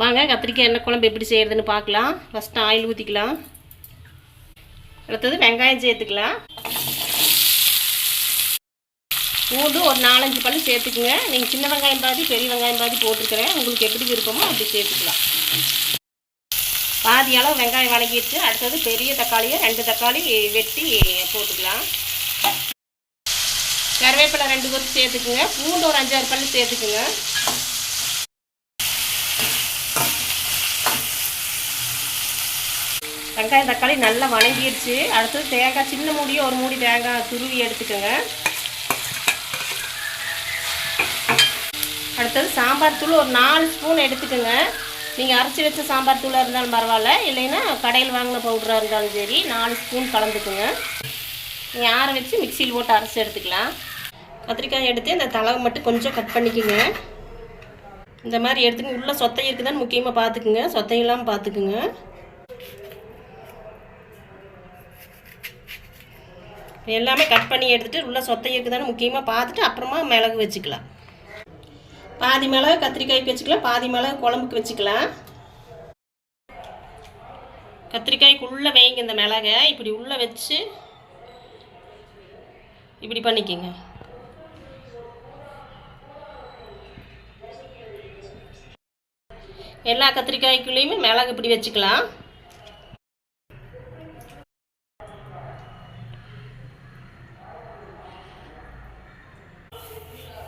வாங்க கத்திரிக்காய் எண்ணெய் குழம்பு எப்படி செய்கிறதுன்னு பார்க்கலாம். ஃபஸ்ட்டு ஆயில் ஊற்றிக்கலாம் அடுத்தது வெங்காயம் சேர்த்துக்கலாம். பூண்டு ஒரு நாலஞ்சு பல்லு சேர்த்துக்குங்க. நீங்கள் சின்ன வெங்காயம் பாதி பெரிய வெங்காயம் பாதி போட்டிருக்கிறேன். உங்களுக்கு எப்படி விருப்பமோ அப்படி சேர்த்துக்கலாம். பாதி அளவு வெங்காயம் வணங்கிடுச்சு. அடுத்தது பெரிய தக்காளியை ரெண்டு தக்காளி வெட்டி போட்டுக்கலாம். கருவேப்பிலை ரெண்டு கொத்து சேர்த்துக்குங்க. பூண்டு ஒரு அஞ்சாறு பல்லு சேர்த்துக்குங்க. வெங்காயம் தக்காளி நல்லா வணங்கிடுச்சு அடுத்தது தேங்காய் சின்ன மூடியை ஒரு மூடி தேங்காய் துருவி எடுத்துக்கோங்க. அடுத்தது சாம்பார் தூள் ஒரு நாலு ஸ்பூன் எடுத்துக்கோங்க. நீங்கள் அரைச்சி வச்ச சாம்பார் தூளாக இருந்தாலும் பரவாயில்ல. இல்லைன்னா கடையில் வாங்கின பவுடராக இருந்தாலும் சரி நாலு ஸ்பூன் கலந்துக்குங்க. நீங்கள் ஆற வச்சு மிக்சியில் போட்டு அரைச்சி எடுத்துக்கலாம். கத்திரிக்காய் எடுத்து இந்த தலவை மட்டும் கொஞ்சம் கட் பண்ணிக்கோங்க. இந்த மாதிரி எடுத்துங்க உள்ளே சொத்தை இருக்குதான்னு முக்கியமாக பார்த்துக்குங்க. சொத்தையெல்லாம் பார்த்துக்குங்க. எல்லாமே கட் பண்ணி எடுத்துகிட்டு உள்ளே சொத்தை இருக்குதான்னு முக்கியமாக பார்த்துட்டு அப்புறமா மிளகு வச்சுக்கலாம். பாதி மிளகு கத்திரிக்காய்க்கு வச்சுக்கலாம் பாதி மிளகு குழம்புக்கு வச்சுக்கலாம். கத்திரிக்காய்க்கு உள்ளே வைங்க இந்த மிளகை இப்படி உள்ளே வச்சு இப்படி பண்ணிக்கோங்க. எல்லா கத்திரிக்காய்க்குள்ளேயுமே மிளகு இப்படி வச்சுக்கலாம்.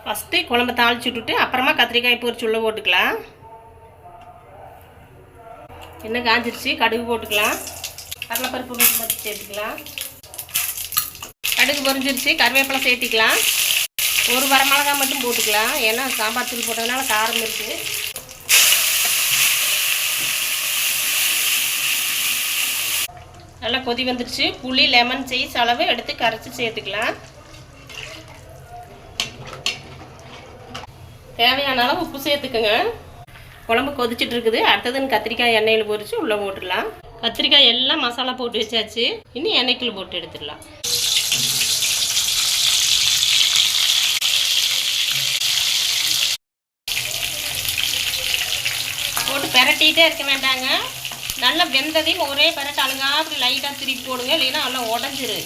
ஃபஸ்ட்டு குழம்பு தாளிச்சு விட்டுட்டு அப்புறமா கத்திரிக்காய் பொரிச்சு உள்ளே போட்டுக்கலாம். எண்ணெய் காஞ்சிருச்சு கடுகு போட்டுக்கலாம். கடலைப்பருப்பு மட்டும் சேர்த்துக்கலாம். கடுகு பொரிஞ்சிருச்சு கருவேப்பிலை சேர்த்திக்கலாம். ஒரு வரமிளகா மட்டும் போட்டுக்கலாம். ஏன்னா சாம்பார் தூள் போட்டதுனால காரம் இருக்குது நல்லா கொதி வந்துருச்சு. புளி லெமன் சைஸ் அளவு எடுத்து கரைச்சி சேர்த்துக்கலாம். தேவையான அளவு உப்பு சேர்த்துக்கோங்க. குழம்பு கொதிச்சுட்டு இருக்குது அடுத்ததுன்னு கத்திரிக்காய் எண்ணெயில் பொரித்து உள்ளே போட்டுடலாம். கத்திரிக்காய் எல்லாம் மசாலா போட்டு வச்சாச்சு. இனி எண்ணெய்க்குள்ள போட்டு எடுத்துடலாம். போட்டு பெரட்டிகிட்டே இருக்க வேண்டாங்க. நல்லா வெந்ததையும் ஒரே பெரட்டு அழுங்கா அப்படி லைட்டாக திருப்பி போடுங்க. இல்லைன்னா நல்லா உடஞ்சிரு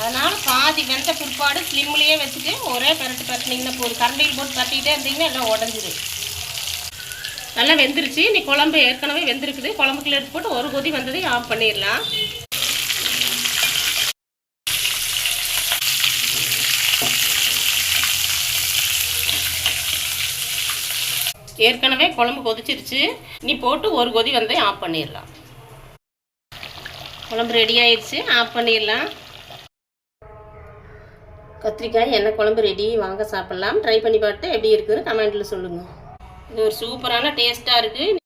அதனால் பாதி வெந்த பிற்பாடு ஸ்லிம்லேயே வச்சுட்டு ஒரே பெரட்டு பரட்டினீங்கன்னா போதும். கரண்டியில் போட்டு பரட்டிக்கிட்டே இருந்தீங்கன்னா எல்லாம் உடஞ்சிரு நல்லா வெந்துருச்சு. நீ குழம்பு ஏற்கனவே வெந்திருக்குது. குழம்புக்குள்ள எடுத்து போட்டு ஒரு கொதி வந்ததையும் ஆஃப் பண்ணிடலாம். ஏற்கனவே குழம்பு கொதிச்சிருச்சு. நீ போட்டு ஒரு கொதி வந்ததையும் ஆஃப் பண்ணிடலாம். குழம்பு ரெடி ஆயிடுச்சு. ஆஃப் பண்ணிடலாம். கத்திரிக்காய் எண்ணெய் குழம்பு ரெடி வாங்க சாப்பிட்லாம். ட்ரை பண்ணி பார்த்து எப்படி இருக்குதுன்னு கமெண்ட்டில் சொல்லுங்கள் இது ஒரு சூப்பரான டேஸ்ட்டாக இருக்குது